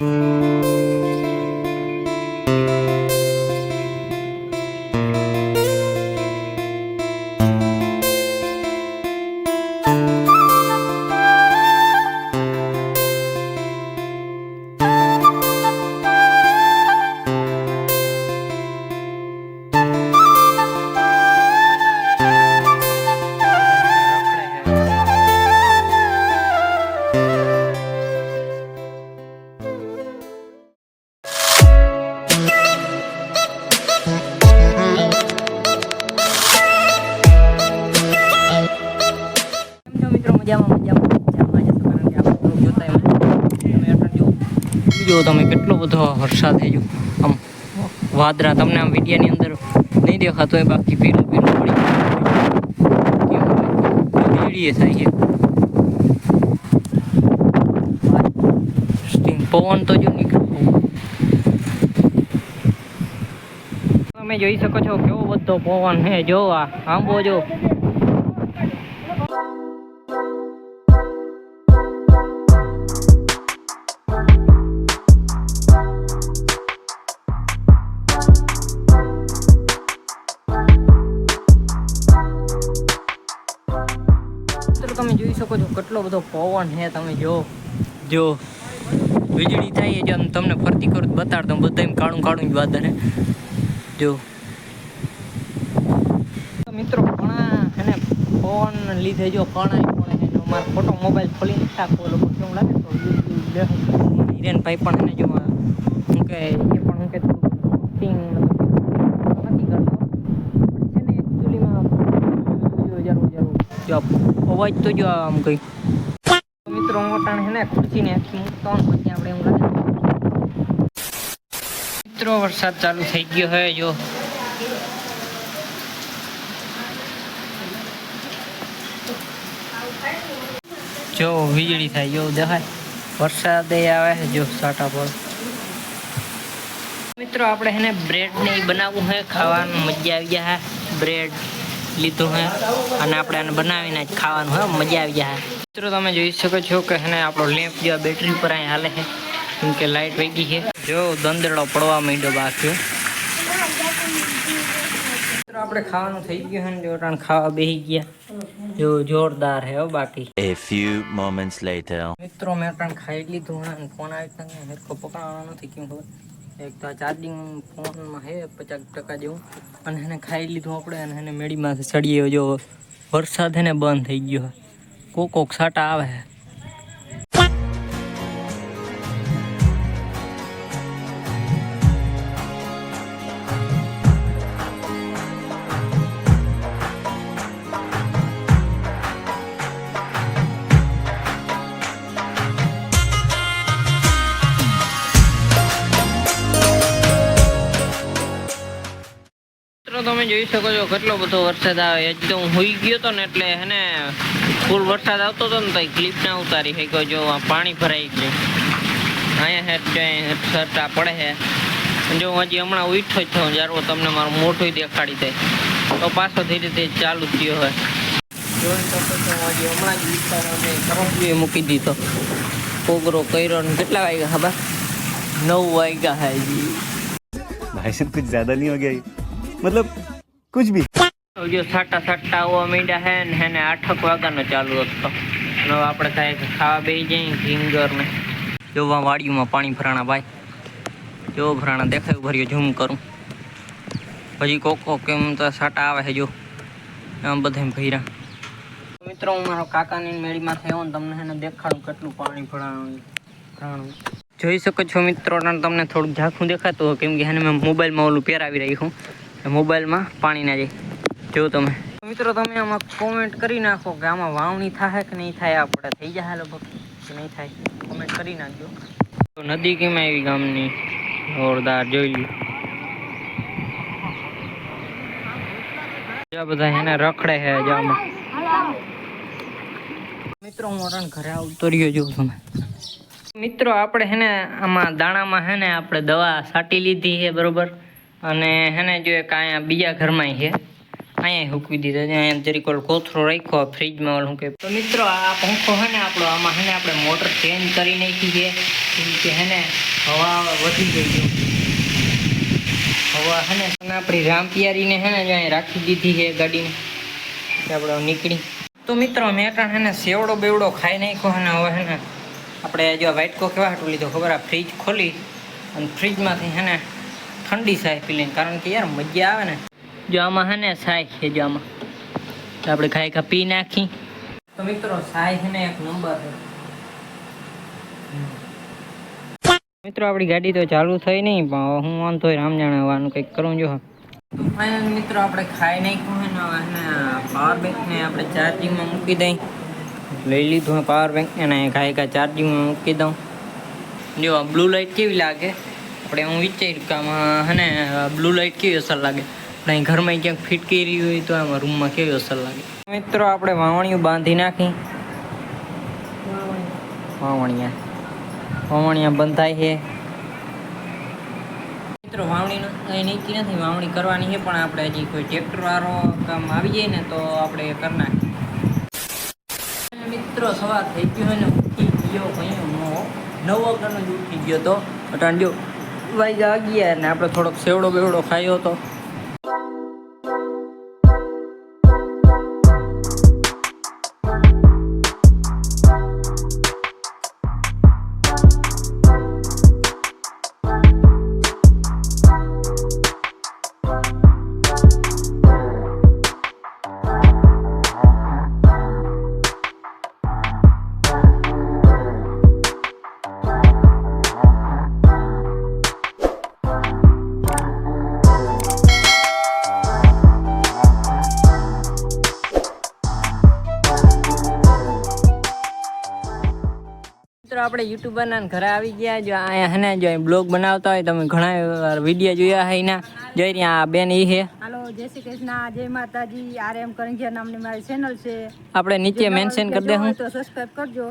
જો જો તમે, કેટલો બધો વરસાદ થઈ ગયો આમ વાદરા તમને આમ વિડીયાની અંદર નહીં દેખાતો હોય, બાકી પીરું પીરું પડી થાય છે. પવન તો જો નીકળ્યો તમે જોઈ શકો છો કેવો બધો પવન હે જો આ આંબો જો. તમે જોઈ શકો છો કેટલો બધો પવન છે તમે જો. જો વીજળી થાય જો તમને ફરતી કરું બતાડ દઉં બધા એમ કાળું કાળું જ વાદળ જો. મિત્રો ઘણા એને પવન લીધે જો કણાય પડે છે મારો ફોટો મોબાઈલ ખોલીને નાખો લોકો કેવું લાગે તો હિરેન ભાઈ પણ એને જો શું કે એ પણ શું કે નથી કરતો છે ને એકચ્યુઅલીમાં જો જરૂર જરૂર જો, અવાજ તો જો આમ કઈ. મિત્રો હું અટાણે ને ખુરશીને આખી પછી આપણે એમ લાગે. મિત્રો, વરસાદ ચાલુ થઈ ગયો હે જો. જો, વીજળી થાય, જો દેખાય વરસાદ આવે જો, સાટા પર. મિત્રો, આપણે એને બ્રેડ ને બનાવવું છે, ખાવાનું મજા આવી જાય બ્રેડ. લીધું હે. અને આપણે આને બનાવીને જ ખાવાનું હે. મજા આવી જાય. મિત્રો તમે જોઈ શકો છો કે હેને આપણો લેમ્પ જેવા બેટરી પર અહીં હાલે છે. કેમ કે લાઈટ વહી ગઈ છે. જો દંદડો પડવા માંડ્યો બાકી. મિત્રો આપણે ખાવાનું થઈ ગયું હે જો અટાણે ખાવા બેસી ગયા. જો જોરદાર હે હો બાકી. A few moments later. મિત્રો મેં અટાણ ખાઈ લીધું અને ફોન આવી તને હેરખો પકડવાનો નથી કેમ ખબર? એક તો આ ચાર્જિંગ ફોનમાં હે, પચાસ ટકા જેવું. અને એને ખાઈ લીધું આપણે અને એને મેડીમાંથી ચડીએ જો વરસાદ એને બંધ થઈ ગયો કોક કોક સાટા આવે છે તમે જોઈ શકો છો કેટલો બધો વરસાદ આવે. એકદમ હોઈ ગયો તો ને એટલે હે ફૂલ વરસાદ આવતો હતો ને તો ક્લિપ ના ઉતારી શક્યો જો આ પાણી ભરાઈ ગયું. અહીંયા હેઠ જાય સરતા પડે છે. જો હું હજી હમણાં ઉઠો જ થયો જ્યારે તમને મારું મોટું દેખાડી દે. તો પાછો ધીરે ધીરે ચાલુ થયો હોય જોઈ શકો છો હજી હમણાં જ મૂકી દીધો. કોગરો કર્યો ને કેટલા વાગ્યા ખબર? નવ વાગ્યા હા ભાઈ કુછ જ્યાદા નહીં વાગ્યા મતલબ કુછ ભી. જો સાટા સાટા આવો મીંડા હે ને હેને આઠક વાગ્યાનો ચાલુ હતો. અને આપણે કાંઈક ખાવા બેસી જઈએ ફિંગર ને જોવા વાડીમાં પાણી ભરાણા ભાઈ. જો ભરાણા દેખાય ભર્યો ઝૂમ કરું. પછી કોકો કેમ તો સાટા આવે છે જો. આમ બધા ભર્યા. મિત્રો, હું મારો કાકાની મેળીમાં થયો ને તમને એને દેખાડું કેટલું પાણી ભરાણું. ભરાણું. જોઈ શકો છો મિત્રો તમને થોડુંક ઝાંખું દેખાતું હોય, કેમ કે એને મેં મોબાઈલમાં ઓલું પહેરાવી રહી હું મોબાઈલમાં પાણી ના જાય જો તમે. મિત્રો તમે આમાં કોમેન્ટ કરી નાખો કે આમાં વાવણી થાય કે નહીં થાય આપણે થઈ જાય લગભગ કે નહીં થાય કોમેન્ટ કરી નાખજો. તો નદી કેમ આવી ગામની? જોરદાર જોઈ લ્યો. જો બધા એને રખડે છે જામાં મિત્રો હું રણ ઘરે આવતો રહ્યો જો તમે. મિત્રો આપણે હેને આમાં દાણામાં હે ને આપણે દવા છાંટી લીધી છે બરોબર? અને હેને જો એક અહીંયા બીજા ઘરમાં છે અહીંયા હૂકવી દીધા છે. અહીંયા જરીક ઓલો કોથરો રાખ્યો ફ્રીજમાં ઓલું કે તો મિત્રો, આ પંખો છે ને આપણો, આમાં હેને આપણે મોટર ચેન્જ કરી નાખી છે. કેમ કે હેને હવા વધી ગઈ છે. હવા હેને આપણી રામપિયારીને હેને જો અહીંયા રાખી દીધી છે ગાડીને. આપણે નીકળી. તો મિત્રો મેં પણ હેને સેવડો બેવડો ખાઈ નાખ્યો ને હવે હેને આપણે જો વાઇટકો કેવા હાટું લીધો ખબર આ ફ્રીજ ખોલી. અને ફ્રીજમાંથી છે ને ઠંડી સાય પી કારણ કે યાર મજા આવે ને. જો આમાં છે ને સાય છે જો આમાં. તો આપણે ખાઈ ખા પી નાખી. તો મિત્રો સાય છે ને એક નંબર છે. મિત્રો, આપણી ગાડી તો ચાલુ થઈ નહીં પણ હું વાંધો હોય રામ જાણે આવવાનું કંઈક કરું જો. મિત્રો, આપણે ખાઈ નાખ્યું છે ને હવે પાવર બેંકને આપણે ચાર્જિંગમાં મૂકી દઈ. લઈ લીધું પાવર બેંકને અને ખાઈ ખા ચાર્જિંગમાં મૂકી દઉં. જો બ્લુ લાઇટ કેવી લાગે? આપણે હું વિચાર્યું કે આમાં હે ને બ્લુ લાઇટ કેવી અસર લાગે? પણ અહીં ઘરમાં ક્યાંક ફિટ કરી હોય તો આમાં રૂમમાં કેવી અસર લાગે? મિત્રો, આપણે વાવણીઓ બાંધી નાખી. વાવણીયા. વાવણીયા બંધાય છે. મિત્રો વાવણી કંઈ નીતિ નથી, વાવણી કરવાની છે, પણ આપણે હજી કોઈ ટ્રેક્ટરવાળો કામ આવી જાય ને તો આપણે કરી નાખીએ. મિત્રો, સવાર થઈ ગયો ને, ઉઠી ગયો ભાઈ નો નવ વાગ્યાનો જ ઉઠી ગયો તો. અટાણ જો વાગ્યા અગિયાર ને આપણે થોડોક સેવડો બેવડો ખાયો હતો મિત્રો આપણે યુટ્યુબરના ઘરે આવી ગયા. જો અહીંયા હે ને જો બ્લોગ બનાવતા હોય તમે ઘણા વીડિયો જોયા હોય ના જોઈ રહ્યા આ બેન ઈ હે. હાલો જય શ્રી કૃષ્ણ. જય માતાજી. આર એમ કરંગિયા નામની મારી ચેનલ છે. આપણે નીચે મેન્શન કરી દે હું. તો સબસ્ક્રાઇબ કરજો.